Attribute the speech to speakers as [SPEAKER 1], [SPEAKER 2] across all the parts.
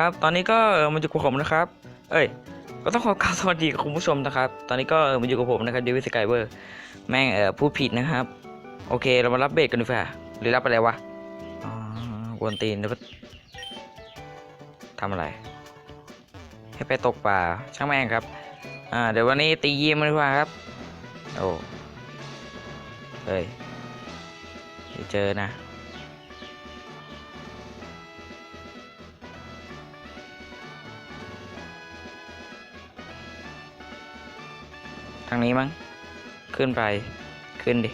[SPEAKER 1] นะครับ ตอนนี้ก็มันอยู่กับผมนะครับ เอ้ย ก็ต้องขอกราบสวัสดีกับคุณผู้ชมนะครับ ตอนนี้ก็มันอยู่กับผมนะครับเดวิสกายเวอร์ แม่งเออพูดผิดนะครับ โอเค เรามารับเบรกกันดีกว่าหรือรับอะไรวะอ๋อกวนตีนแล้วก็ทำอะไร ให้ไปตกปลาช่างแม่งครับ อ่า เดี๋ยววันนี้ตีเยี่ยมกันดีกว่าครับ โอ้ เฮ้ยเจอนะางนี้มั้ง ขึ้นไป ขึ้นดิ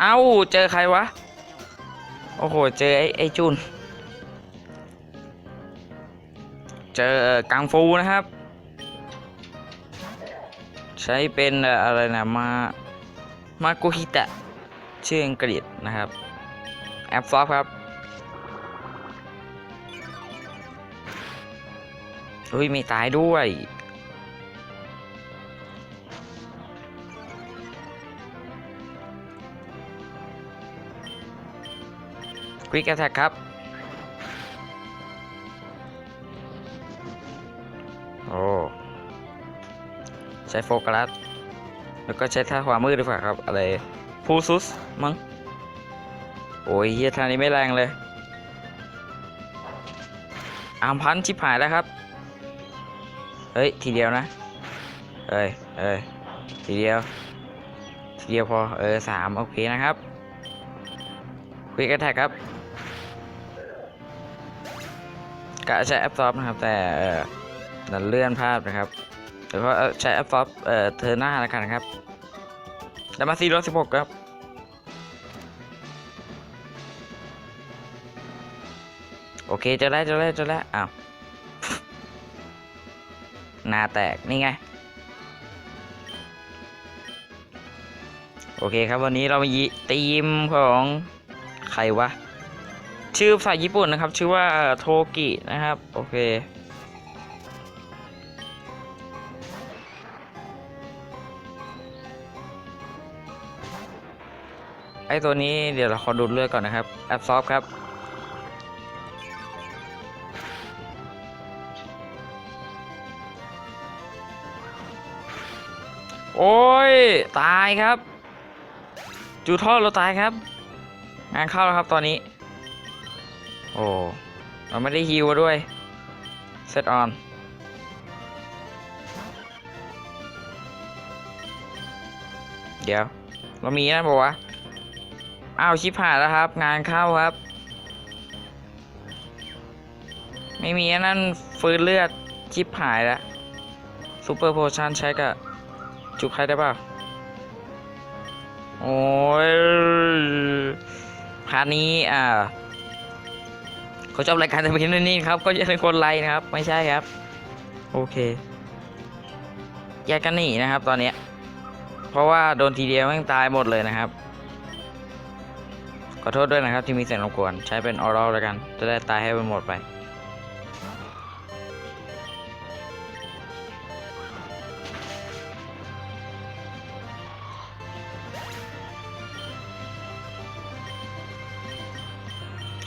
[SPEAKER 1] เอ้าเจอใครวะ โอ้โห เจอไอ้ไอ้จุน เจอกังฟูนะครับ ใช้เป็นอะไรนะมา มาโกฮิตะ ชื่ออังกฤษนะครับ แอปซอฟครับอุ้ยมีตายด้วย วิกแอทแทกครับ โอ้ ใช้โฟกัส แล้วก็ใช้ท่าขวามือดีกว่าครับ อะไรพูซุสมั้ง โอ้ยเฮียทานี้ไม่แรงเลย อามพันชิบหายแล้วครับ เฮ้ย ทีเดียวนะ เอ้ยเอ้ยทีเดียว ทีเดียวพอ เออสามโอเคนะครับควิกแอทแทกครับ กะใช้แอปซอฟนะครับ แต่เออดันเลื่อนภาพนะครับเดี๋ยวก็ใช้แอปซอฟเอ่อเธอหน้าแล้วกันนะครับแล้วมาซีร้อยสิบหกครับโอเคเจะแล้วเจะแล้วเจะแล้วอ้าวหน้าแตกนี่ไง โอเคครับวันนี้เรามีทีมของใครวะ ชื่อภาษาญี่ปุ่นนะครับ ชื่อว่าโทกินะครับ โอเคไอตัวนี้เดี๋ยวเราขอดูดเลือดก่อนนะครับแอบซอฟครับ โอ้ย ตายครับ จูทอดเราตายครับ งานเข้าแล้วครับตอนนี้ โอ้เราไม่ได้ฮิวมาด้วย เซตออนเดี๋ยว เรามีนะบอกว่าอ้าวชิบหายแล้วครับ งานเข้าครับ ไม่มีนั่นฟื้นเลือดชิบหายแล้วซูเปอร์โพชั่นใช้กับจุกใครได้เปล่าโอ้ยพาร์ทนี้อ่า เขาชอบรายการแต่เพียงเท่านี้ครับ ก็อย่าเป็นคนไลค์นะครับ ไม่ใช่ครับ โอเคแยกกันหนีนะครับ ตอนเนี้ยเพราะว่าโดนทีเดียวแม่งตายหมดเลยนะครับ ขอโทษด้วยนะครับที่มีเสียงรบกวน ใช้เป็นออรัลแล้วกัน จะได้ตายให้มันหมดไป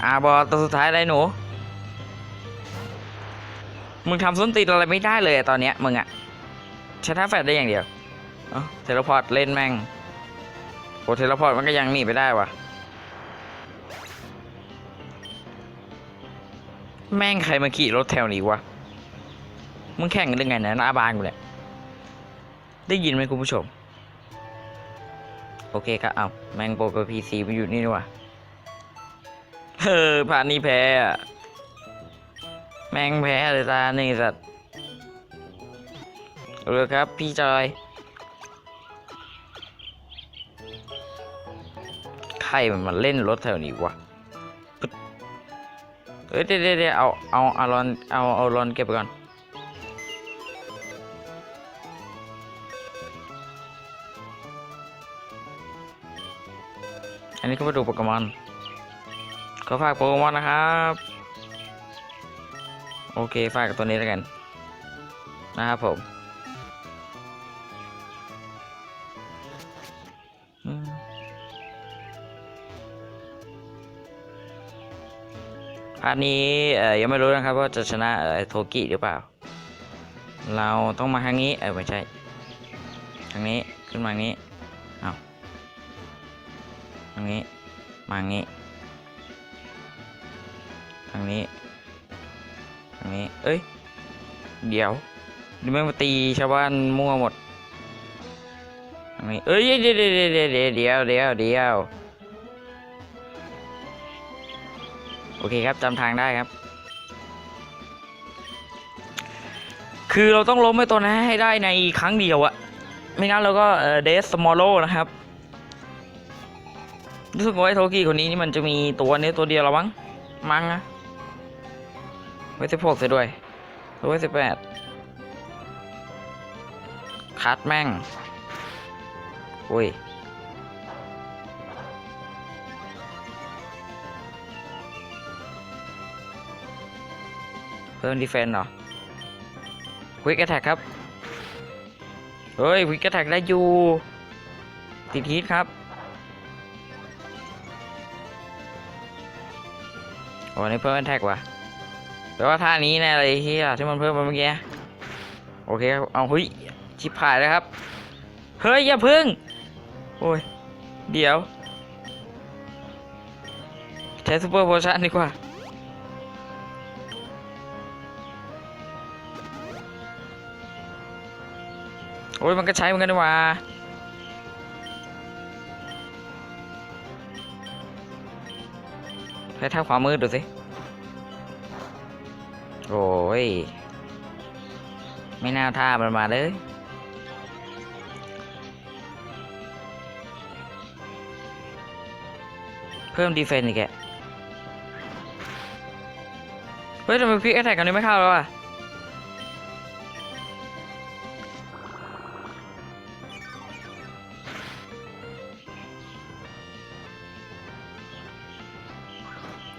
[SPEAKER 1] อ่าบอตัวสุดท้ายอะไรหนู มึงทำส้นตีนอะไรไม่ได้เลยตอนเนี้ยมึงอะใช้ท่าแฟดได้อย่างเดียวเทเลพอร์ตเล่นแม่งโอเทเลพอร์ตมันก็ยังหนีไปได้วะแม่งใครมาขี่รถแถวนี้วะ มึงแข่งกันยังไงนะหน้าบ้านกูเนี่ย ได้ยินไหมคุณผู้ชม โอเคครับเอาแม่งโปรพีซีมันอยู่นี่นี่วะ เออผ่านนี้แพ้อะแม่งแพ้เลยตาหนี่งสัตว์เอาเลยครับ พี่จอย ใครมันมาเล่นรถแถวนี้วะเอ้ยเดี๋ยวเดี๋ยวเอาเอาเอารอนเอาเอารอนเก็บก่อนอันนี้ก็มาดูโปเกมอน ขอฝากโปเกมอนนะครับ โอเคฝากกับตัวนี้แล้วกัน นะครับผมอืมไปาร์ทนี้ยังไม่รู้นะครับว่าจะชนะโทกิหรือเปล่า เราต้องมาทางนี้เออไม่ใช่ทางนี้ขึ้นมางี้เอาทางนี้มางี้างนี้ ทางนี้ เอ้ย เดี๋ยวดูแม่งมาตีชาวบ้านมั่วหมดทางนี้ เอ้ยเดี๋ยวเดี๋ยวเดี๋ยวเดี๋ยวเดี๋ยวเดี๋ยวโอเคครับจำทางได้ครับ คือเราต้องล้มไอ้ตัวนั้นให้ได้ในครั้งเดียวอะไม่งั้นเราก็เดสสมอลโลนะครับรู้สึกว่าไอ้โทกี้คนนี้นี่มันจะมีตัวนี้ตัวเดียวเราบ้างมั้งนะ ไว้สิบหกเสียด้วยไว้สิบแปดคัดแม่ง อุ้ยเพิ่มดีเฟนเหรอควิกแอทแทกครับ เฮ้ยควิกแอทแทกได้อยู่ ติดฮิตครับ โอ้นี่เพิ่มแอทแทกว่ะ แปลว่าท่านี้แน่เลยที่ที่มันเพิ่มมาเมื่อกี้ โอเคครับ เอาเฮ้ย ชิบหายแล้วครับ เฮ้ย อย่าพึ่ง โอ้ย เดี๋ยว ใช้ซูเปอร์โพชั่นดีกว่า โอ้ย มันก็ใช้เหมือนกันดีหว่าให้ท่าขวามือดูสิ โอ้ย ไม่น่าท่ามันมาเลย เพิ่มดีเฟนต์อีกแกเฮ้ยทำไมพิกแอทแทกกันนี้ไม่เข้าแล้วอะ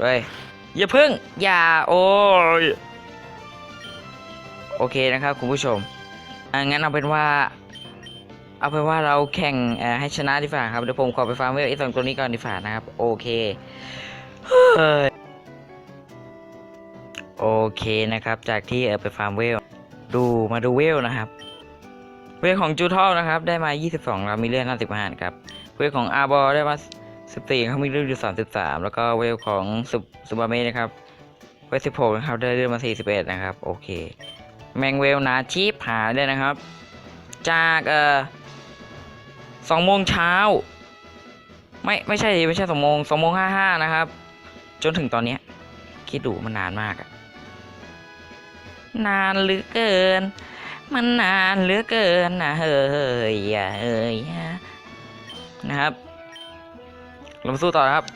[SPEAKER 1] เฮ้ยอย่าพึ่ง อย่า โอ้ย โอเคนะครับคุณผู้ชมงั้นเอาเป็นว่า เอาเป็นว่าเราแข่งให้ชนะดีฝ่าครับเดี๋ยวผมขอไปฟาร์มเวลไอ้สองตัวนี้ก่อนดีฝ่านะครับ โอเคโอเคนะครับ จากที่เออไปฟาร์มเวล ดูมาดูเวลนะครับ เวลของจูทอลนะครับ ได้มา 22แล้วมีเลือด55ครับ เวลของอาร์บอได้มา 14เขามีเลือดอยู่ 33 แล้วก็เวลของซูบาเมะนะครับ เวล16นะครับได้เลือดมา 41 นะครับ โอเค แมงเวลนาชีพหายเลยนะครับ จากเอ่อสองโมงเช้าไม่ไม่ใช่ไม่ใช่สองโมงสองโมงห้าห้านะครับ จนถึงตอนนี้คิดดูมันนานมากอะนานเหลือเกิน มันนานเหลือเกินนะเฮ้ยอย่าเฮ้ยนะครับเรามาสู้ต่อนะครับ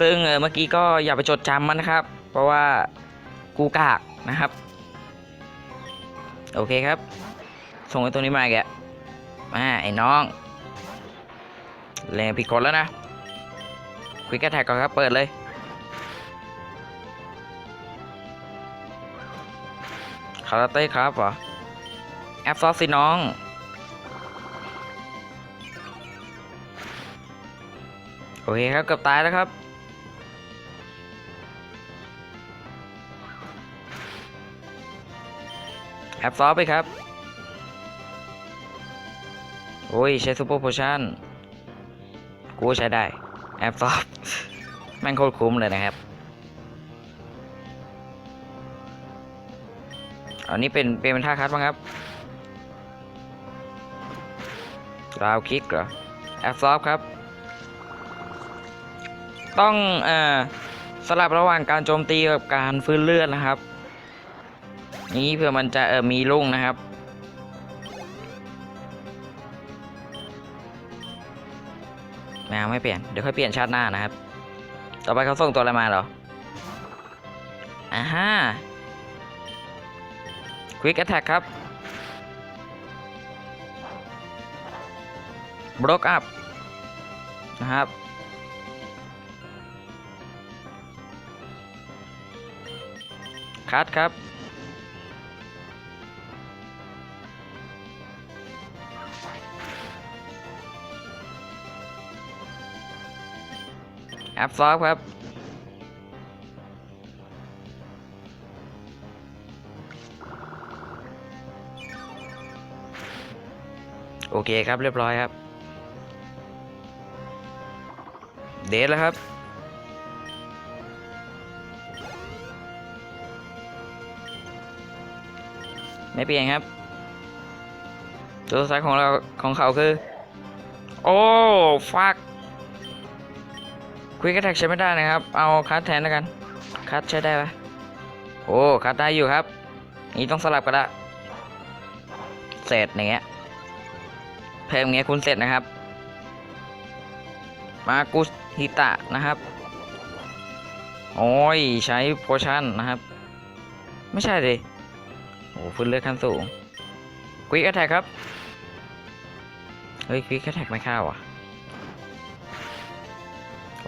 [SPEAKER 1] ซึ่งเออเมื่อกี้ก็อย่าไปจดจำมันนะครับ เพราะว่ากูกากนะครับ โอเคครับ ส่งไอ้ตัวนี้มาแกมาไอ้น้องแรงผิดกฎแล้วนะควิกแทกก่อนครับ เปิดเลย คาราเต้ครับเหรอ แอปซอสสิน้อง โอเคครับ เกือบตายแล้วครับ แอปซอฟไปครับ โอ้ย ใช้ซูเปอร์โพชั่น กูใช้ได้ แอปซอฟแม่งโคตรคุ้มเลยนะครับ อันนี้เป็นเป็นท่าคัดบ้างครับราวคิกเหรอ แอปซอฟครับ ต้องเอ่อสลับระหว่างการโจมตีกับการฟื้นเลือดนะครับ นี้เพื่อมันจะเออมีลุ่งนะครับแมวไม่เปลี่ยน เดี๋ยวค่อยเปลี่ยนชาติหน้านะครับ ต่อไปเขาส่งตัวอะไรมาเหรออ่าฮะควิกแอ t แทกครับบล็อกอัพนะครับคัดครับ แอปซอฟครับ โอเคครับเรียบร้อยครับ เดทแล้วครับไม่เปลี่ยนครับ ตัวสักของเราของเขาคือ โอ้ ฟัก คุยกระแทกใช้ไม่ได้นะครับ เอาคัดแทนแล้วกัน คัดใช้ได้ปะโอ้คัดได้อยู่ครับ นี่ต้องสลับกันละเสร็จอย่างเงี้ยเพิ่มเงี้ยคุณเสร็จนะครับ มากุสฮิตะนะครับ โอ้ยใช้โพชั่นนะครับ ไม่ใช่ดิโอ้ฟื้นเลือดขั้นสูงควิกแอทแทกครับ เฮ้ยควิกแอทแทกไม่เข้าอะ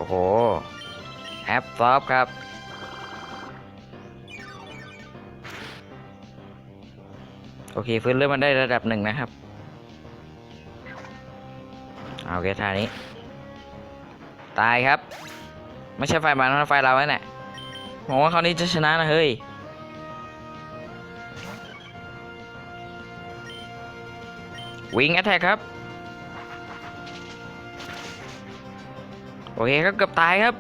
[SPEAKER 1] อ้โหแอปซอฟครับ โอเคฟื้นเลือดมันได้ระดับหนึ่งนะครับ เอาโอเคท่านี้ ตายครับ ไม่ใช่ไฟมันนะไฟเราเนี่ยผมว่าคราวนี้จะชนะนะเฮ้ยวิงแอตแทกครับ อเคครับเกือบตายครับ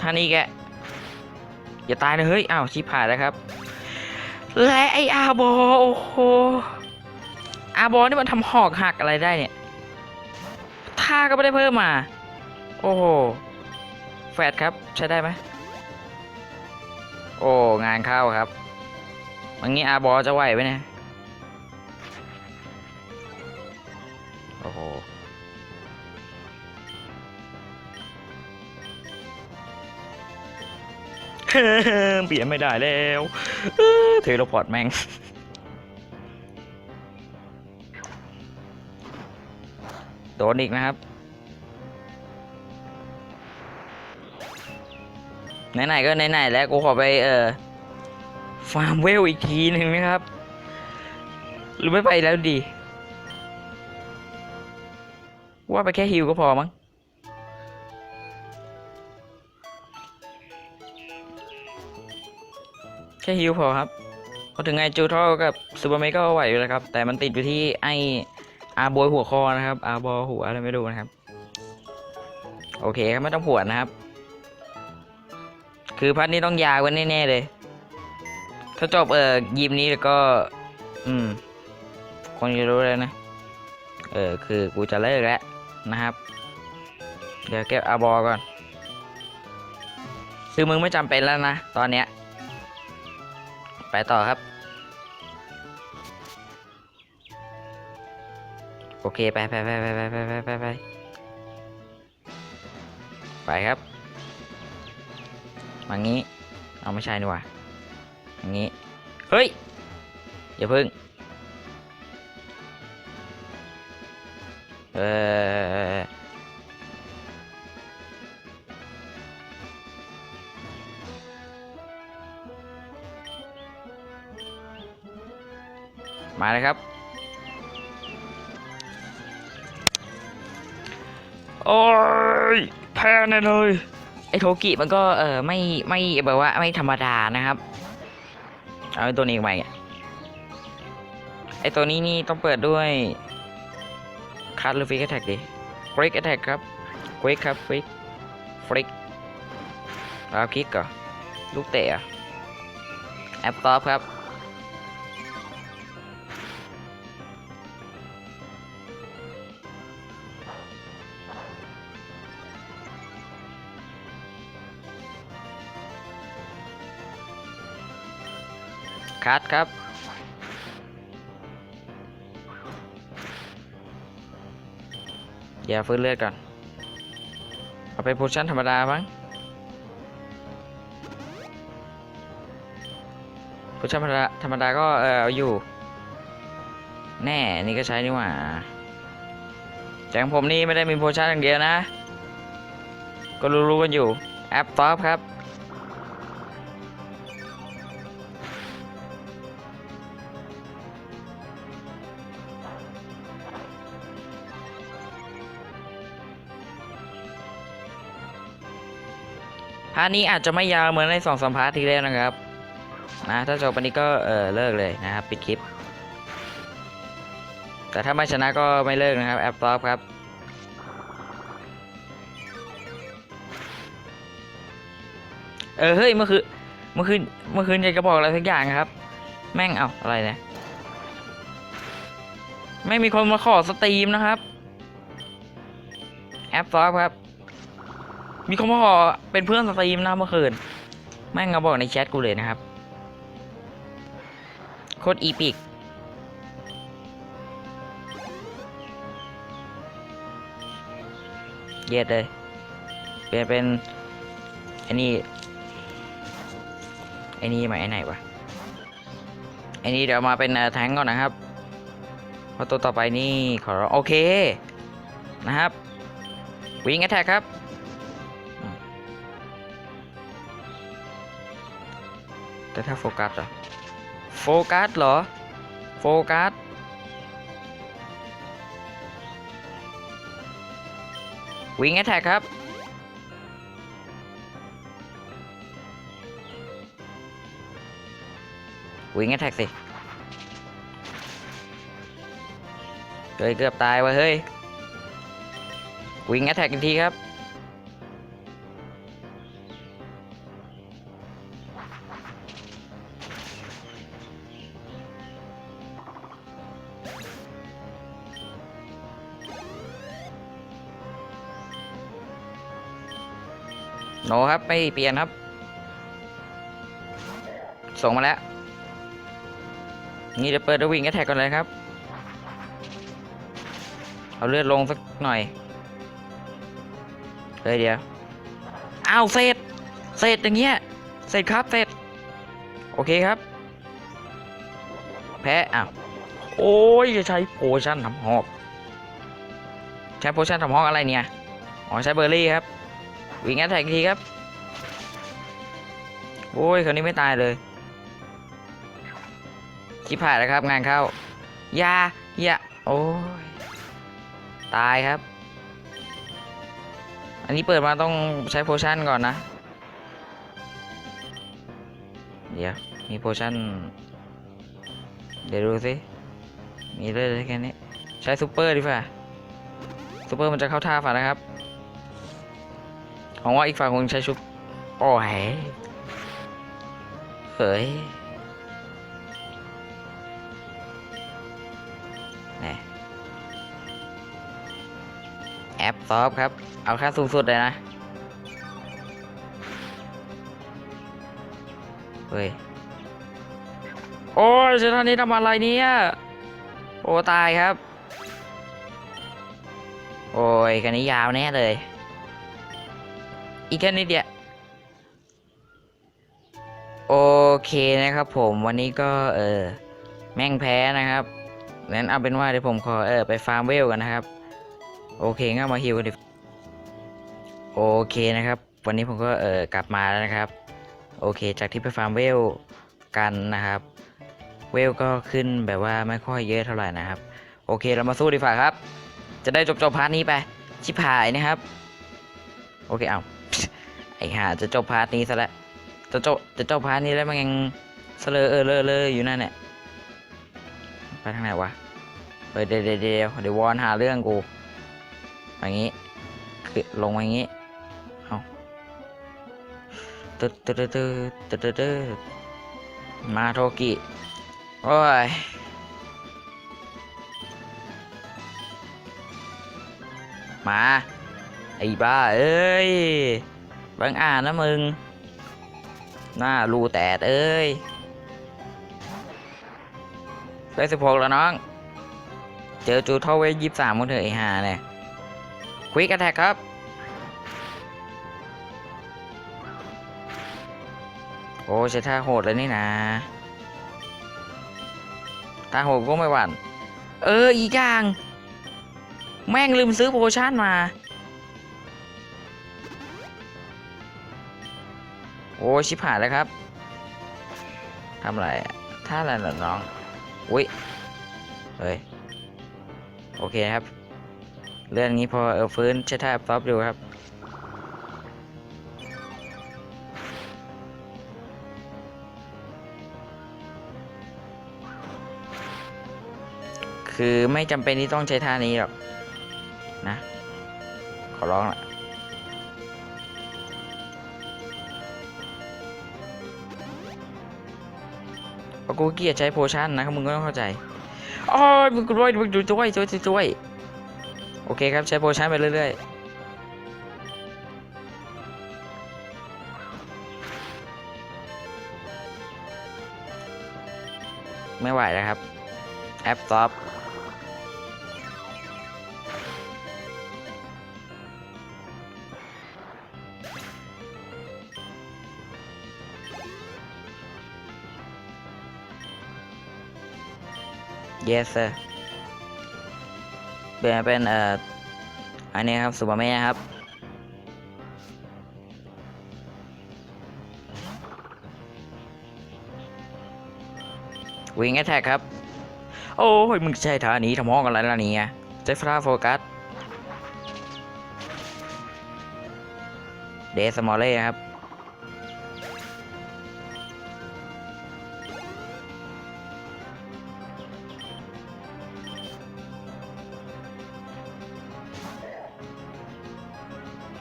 [SPEAKER 1] ท่านี้แกอย่าตายนะเฮ้ยอ้าวชิบหายแล้วครับ และไออาบอโอ้โหอาบอนี่มันทำหอกหักอะไรได้เนี่ยท่าก็ไม่ได้เพิ่มมา โอ้โหแฟดครับใช้ได้ไหมโอ้งานเข้าครับวันนี้อาบอจะไหวไหมเนี่ย เปลี่ยนไม่ได้แล้วเทเลพอร์ตแม่งโดนอีกนะครับไหนๆก็ไหนๆแล้วกูขอไปเออฟาร์มเวลอีกทีหนึ่งนะครับ หรือไม่ไปแล้วดี ว่าไปแค่ฮิวก็พอมั้ง แค่ฮิวพอครับพอถึงไงจูทอกับซูเปอร์เมก็ไหวอยู่แล้วครับ แต่มันติดอยู่ที่ไออาบอยหัวคอนะครับ อาบอหัวอะไรไม่รู้นะครับ โอเคครับไม่ต้องปวดนะครับ คือพัดนี้ต้องยาวกว่าแน่ๆเลย ถ้าจบเอ่อยิมนี้แล้วก็ อืมคนจะรู้เลยนะ เออคือกูจะเลิกแล้วนะครับ เดี๋ยวเก็บอาบอก่อน คือมึงไม่จำเป็นแล้วนะ ตอนเนี้ย ไปต่อครับ โอเคไปไปไปไปไปไปไปไปไปไปครับอย่างนี้ เอาไม่ใช่นี่หว่าอย่างนี้ เฮ้ย อย่าพึ่ง เออ มาเลยครับ โอ้ยแพ้แน่เลยไอโทกิมันก็เออไม่ไม่แบบว่าไม่ธรรมดานะครับ เอาไอตัวนี้มาอีกไอตัวนี้นี่ต้องเปิดด้วยคัดหรือฟิกแอทแทกดีฟริกแอทแทกครับฟริกครับฟริกฟริกแล้วคิกก่อนลูกเตะอะแอปตอปครับ คัดครับอย่าฟื้นเลือดก่อน เอาไปโพชั่นธรรมดาบ้างโพชั่นธรรมดาธรรมดาก็เออเอาอยู่ แน่ นี่ก็ใช้นี่หว่าแต่ของผมนี่ไม่ได้มีโพชั่นอย่างเดียวนะ ก็รู้ๆกันอยู่ แอปท็อปครับ พาร์ทนี้อาจจะไม่ยาวเหมือนในสองสามพาร์ทที่แล้วนะครับ นะถ้าจบวันนี้ก็เออเลิกเลยนะครับปิดคลิป แต่ถ้าไม่ชนะก็ไม่เลิกนะครับแอปซอฟครับเออเฮ้ยเมื่อคืนเมื่อคืนเมื่อคืนอยากจะบอกอะไรสักอย่างครับ แม่งเอาอะไรเนี่ยไม่มีคนมาขอสตรีมนะครับ แอปซอฟครับ มีคนมาขอเป็นเพื่อนสตรีมนะเมื่อคืน แม่งมาบอกในแชทกูเลยนะครับ โคตรอีพิกเย็ดเลย เปลี่ยนเป็นไอ้นี่ไอ้นี่มาไอ้ไหนวะไอ้นี่เดี๋ยวมาเป็นแทงก่อนนะครับพราะตัวต่อไปนี่ขอโอเคนะครับ วิ่งแอทแทกครับ แต่ถ้าโฟกัสเหรอโฟกัสเหรอ โฟกัส วิ่งแอทแทกครับ วิ่งแอทแทกสิเฮ้ยเกือบตายว่ะเฮ้ย วิ่งแอทแทกอีกทีครับ นครับไม่เปลี่ยนครับ ส่งมาแล้ว นี่จะเปิดดวิ่งแอทแทกก่อนเลยครับ เอาเลือดลงสักหน่อยเฮ้ยเดี๋ยวอ้าวเสร็จเสร็จอย่างเงี้ยเสร็จครับเสร็จโอเคครับ แพ้อ้าวโอ้ยจะใช้โพชั่นทำหอก ใช้โพชั่นทำหอกอะไรเนี่ย อ๋อใช้เบอร์รี่ครับ วิ่งแอทแทกทีครับ โอ้ยคนนี้ไม่ตายเลยชิบหายแล้วครับ งานเข้ายาอย่าโอ้ยตายครับ อันนี้เปิดมาต้องใช้โพชั่นก่อนนะ เดี๋ยว มีโพชั่น เดี๋ยวดูสิ มีเลยแค่นี้ ใช้ซูเปอร์ดีกว่าซูเปอร์มันจะเข้าท่าฝ่านะครับ ของว่าอีกฝั่งคงใช้ชุบโอ้ยเฮ้ยแหมแอปซอฟครับ เอาค่าสูงสุดเลยนะ เฮ้ย โอ้ยเจ้าท่านนี้ทำอะไรเนี่ย โอ้ ตายครับ โอ้ย กันนี้ยาวแน่เลย อีกแค่นิดเดียวโอเคนะครับผมวันนี้ก็เออแม่งแพ้นะครับงั้นเอาเป็นว่าเดี๋ยวผมขอเออไปฟาร์มเวลกันนะครับ โอเคงั้นมาฮิวกันดิโอเคนะครับ วันนี้ผมก็เออกลับมาแล้วนะครับ โอเค จากที่ไปฟาร์มเวลกันนะครับ เวลก็ขึ้นแบบว่าไม่ค่อยเยอะเท่าไหร่นะครับ โอเคเรามาสู้ดีกว่าครับ จะได้จบจบพาร์ทนี้ไป ชิบหายนะครับ โอเคเอา ห่าจะจบพาร์ทนี้ซะแล้วจะจบจะจบพาร์ทนี้แล้วมันยังเสลอเออเลอเลออยู่นั่นแหละไปทางไหนวะเฮ้ยเดี๋ยวเดี๋ยวเดี๋ยววอนหาเรื่องกูอย่างงี้คือลงอย่างงี้เอาตึ๊ดตึ๊ดตึ๊ดตึ๊ดตึ๊ดมาโทกิโอ้ยมาไอ้บ้าเอ้ย บางอ่านนะมึง หน้ารูแตดเอ้ย ได้สิบหกแล้วน้อง เจอจูเท่าเวยี่สามคนเถอะไอ้ห่าเนี่ย ควิกแท็กครับ โอ้ใช้ท่าโหดเลยนี่นะท่าโหดก็ไม่หวั่น เอออีกอย่าง แม่งลืมซื้อโพชั่นมา อ้ชิบหายแล้วครับทำอะไรท่าอะไรเหรอน้อง อุ้ย เฮ้ย โอเคครับ เรื่องนี้พอเออฟื้นใช้ท่าป๊อปดูครับ คือไม่จำเป็นที่ต้องใช้ท่านี้หรอก นะ ขอร้องละะกูเกียดใช้โพชั่นนะครับมึงก็ต้องเข้าใจอ๋อมึงด้วยมึงดูด้วยด้วยด้วยด้วยโอเคครับใช้โพชั่นไปเรื่อยๆ ไม่ไหวแล้วครับ แอปซอฟ yes sir เป็นเป็นเอ่ออันนี้ครับซูเปอร์แมนครับวิ่งแอทแทกครับ โอ้ยมึงใช่ท่านี้ทำห้องอะไรล่ะเนี่ยใจฟราโฟกัส เดสมอลเล่ครับ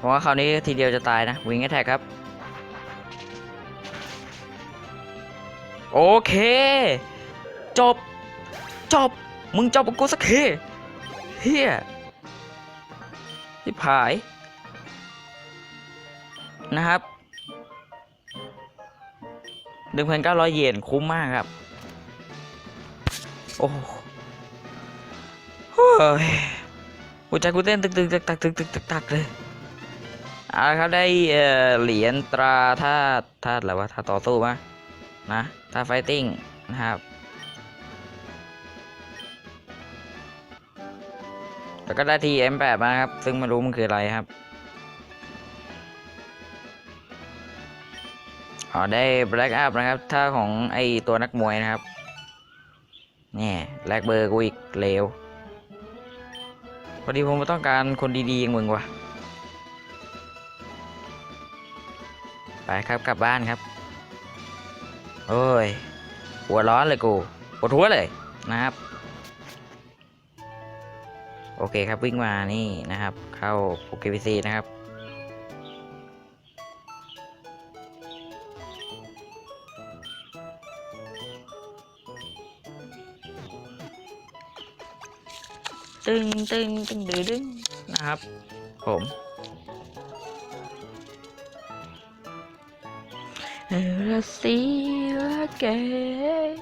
[SPEAKER 1] เพราะว่าคราวนี้ทีเดียวจะตายนะวิงแอทแทกครับ โอเค จบ จบ มึงจบกับกูสักทีเฮียที่ผาย นะครับหนึ่งพันเก้าร้อยเยนคุ้มมากครับ โอ้โหเฮ้ยหัวใจกูเต้นตึกตึกตึกตักตึกตึกตึกตักเลย อาครับได้เหรียญตราธาตุธาตุอะไรวะธาตุต่อสู้มะนะธาตุไฟติ้งนะครับ แล้วก็ได้ที M8 มาครับ ซึ่งไม่รู้มันคืออะไรครับอ๋อได้ Black Up นะครับถ้าของไอตัวนักมวยนะครับเนี่ยแลกเบอร์กูอีกเลวพอดีผมต้องการคนดีๆอย่างมึงว่ะ ไปครับกลับบ้านครับ โอ้ยหัวร้อนเลยกูปวดหัวเลยนะครับ โอเคครับวิ่งมานี่นะครับ เข้าโปเกพีซีนะครับตึงตึงตึงดึงดึงนะครับ ผม Let's see you again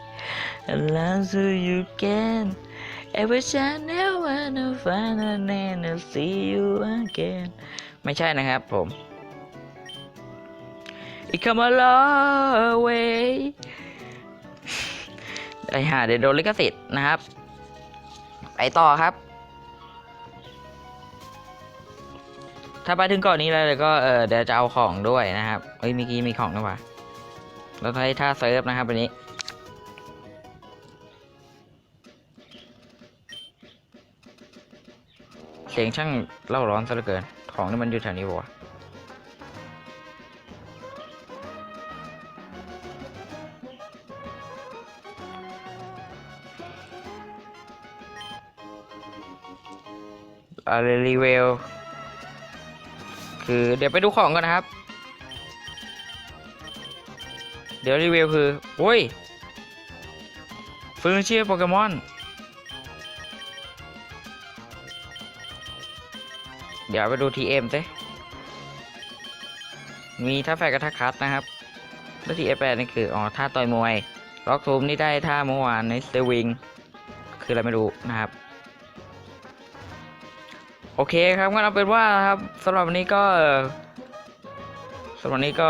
[SPEAKER 1] and so you can Every channel wanna find a name and see you again ไม่ใช่นะครับผม It come a long way ไอหาเดี๋ยวโดนลิขสิทธิ์นะครับ ไปต่อครับ ถ้าไปถึงกาะนี้แล้วเดี๋ยวก็เออเดี๋ยวจะเอาของด้วยนะครับเฮ้ยเมื่อกี้มีของด้วยว่ะ เราใช้ท่าเซิร์ฟนะครับวันนี้ เสียงช่างเล่าร้อนซะเหลือเกิน ของนี่มันอยู่แถวนี้ปะวะอะไรรีเวล คือเดี๋ยวไปดูของกันนะครับ เดี๋ยวรีวิวคือโอ้ยฟื้นชีพโปเกมอน เดี๋ยวไปดู TM สิมีท่าแฟกกับท่าคัดนะครับ แล้ว TF8 นี่คือ อ๋อ ท่าต่อยมวย ล็อกทูมนี่ได้ท่าเมื่อวานในสเตวิง คืออะไรไม่รู้นะครับ โอเคครับงั้นเอาเป็นว่าครับสำหรับวันนี้ก็ สำหรับนี้ก็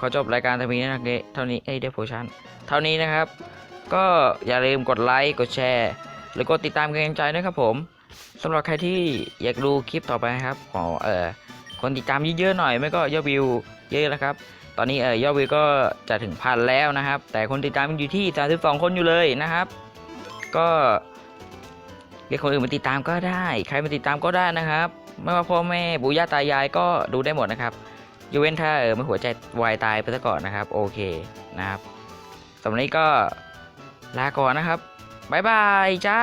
[SPEAKER 1] ขอจบรายการเท่านี้นะเท่านี้เอ้ยเดฟโพชั่นเท่านี้นะครับ ก็อย่าลืมกดไลค์กดแชร์หรือกดติดตามกำลังใจด้วยครับผมสำหรับใครที่อยากดูคลิปต่อไปครับขอเอ่อคนติดตามเยอะๆหน่อยไม่ก็ยอดวิวเยอะแล้วครับ ตอนนี้เอ่อยอดวิวก็จะถึงพันแล้วนะครับ แต่คนติดตามยังอยู่ที่32คนอยู่เลยนะครับ ก็เรียกคนอื่นมาติดตามก็ได้ ใครมาติดตามก็ได้นะครับ ไม่ว่าพ่อแม่ปู่ย่าตายายก็ดูได้หมดนะครับ ยกเว้นถ้าเออไม่หัวใจวายตายไปซะก่อนนะครับ โอเคนะครับสำหรับนนี้ก็ลาก่อนนะครับบ๊ายบายจ้า